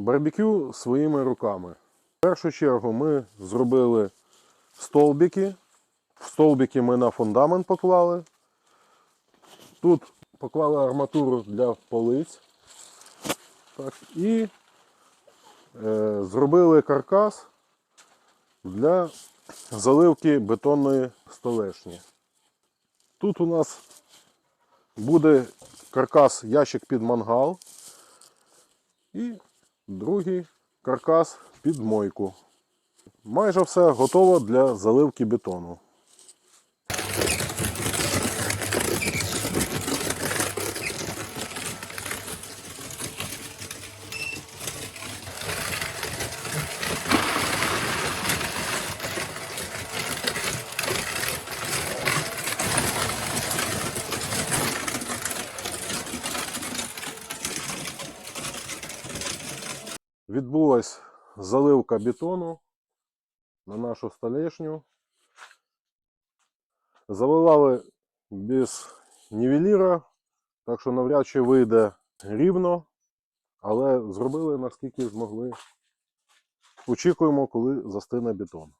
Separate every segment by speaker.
Speaker 1: барбекю своїми руками. В першу чергу ми зробили столбики. В столбики ми на фундамент поклали. Тут поклали арматуру для полиць. Так, і е, зробили каркас для заливки бетонної столешні. Тут у нас буде каркас ящик під мангал і другий каркас під мойку. Майже все готово для заливки бетону. Відбулась заливка бетону на нашу столешню. Заливали без нівеліра, так що навряд чи вийде рівно, але зробили наскільки змогли. Очікуємо, коли застине бетон.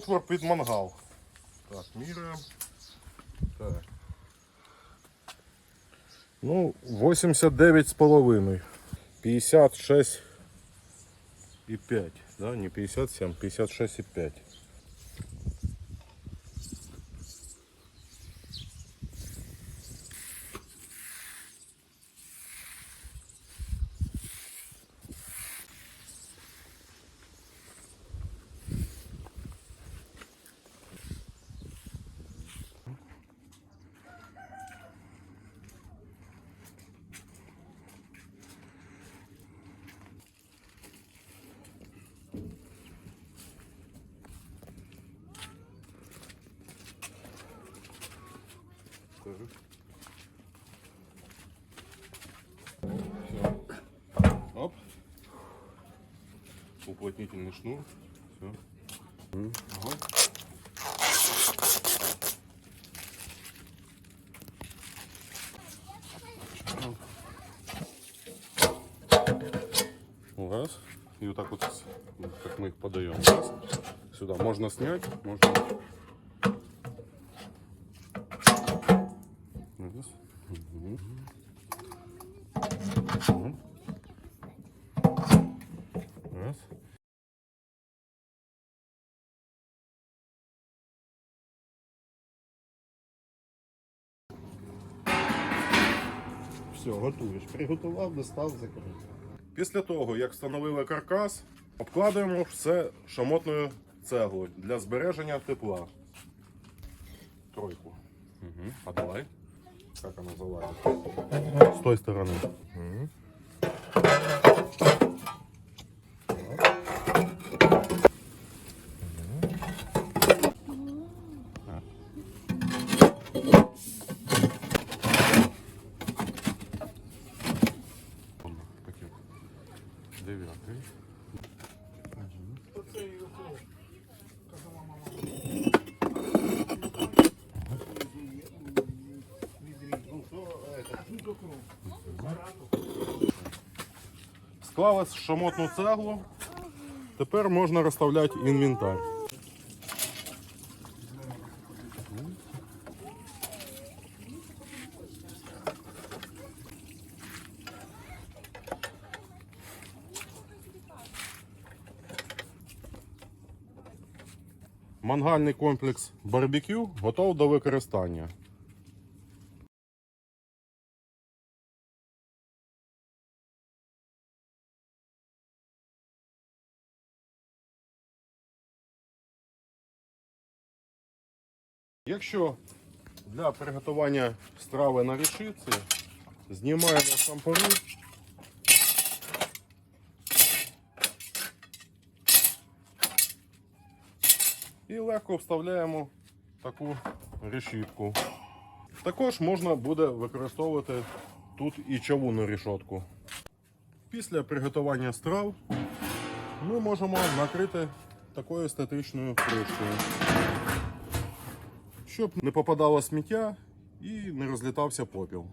Speaker 1: Отвор під мангал. Так, міряємо. Так. Ну, 89 з половиною. 56 і 5. Да? Не 57, 56 і 5. Скажи. Всё. Оп. Уплотнительный шнур. Все. Ага. Раз. И вот так вот, как мы их подаем. Раз. Сюда можно снять, можно Раз. Мгм. Мгм. Раз.
Speaker 2: Все, готуєш. Приготував, достав, закрив.
Speaker 1: Після того, як встановили каркас, обкладаємо все шамотною цеглою для збереження тепла. Тройку. Угу. А давай. как она заварится. С той стороны. Девятый. Склали шамотну цеглу. Тепер можна розставляти інвентар. Мангальний комплекс барбекю готов до використання. Якщо для приготування страви на рішиці, знімаємо шампури. І легко вставляємо таку решітку. Також можна буде використовувати тут і чавунну рішотку. Після приготування страв ми можемо накрити такою статичною кришкою щоб не попадало сміття і не розлітався попіл.